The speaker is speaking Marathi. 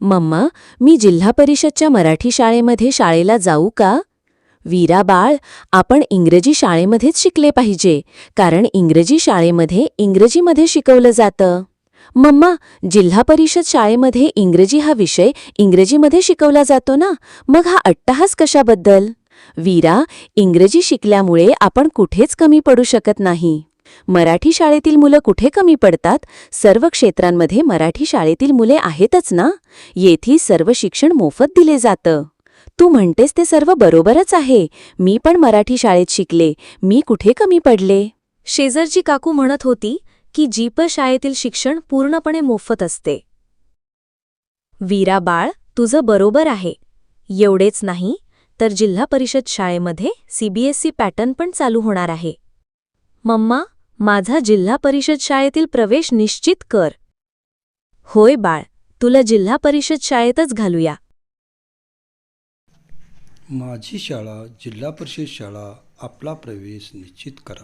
मम्मा मी जिल्हा परिषदच्या मराठी शाळेमध्ये शाळेला जाऊ का? वीरा बाळ आपण इंग्रजी शाळेमध्येच शिकले पाहिजे कारण इंग्रजी शाळेमध्ये इंग्रजीमध्ये शिकवलं जातं. मम्मा जिल्हा परिषद शाळेमध्ये इंग्रजी हा विषय इंग्रजीमध्ये शिकवला जातो ना? मग हा अट्टहास कशाबद्दल? वीरा इंग्रजी शिकल्यामुळे आपण कुठेच कमी पडू शकत नाही. मराठी शाळेतील मुलं कुठे कमी पडतात? सर्व क्षेत्रांमध्ये मराठी शाळेतील मुले आहेतच ना? येथी सर्व शिक्षण मोफत दिले जातं. तू म्हणतेस ते सर्व बरोबरच आहे. मी पण मराठी शाळेत शिकले. मी कुठे कमी पडले? शेजरजी काकू म्हणत होती की जीप शाळेतील शिक्षण पूर्णपणे मोफत असते. वीरा बाळ तुझं बरोबर आहे. एवढेच नाही तर जिल्हा परिषद शाळेमध्ये सीबीएसई पॅटर्न पण चालू होणार आहे. मम्मा माझा जिल्हा परिषद शाळेतील प्रवेश निश्चित कर. होय बाळ तुला जिल्हा परिषद शाळेतच घालूया. माझी शाळा जिल्हा परिषद शाळा आपला प्रवेश निश्चित करा.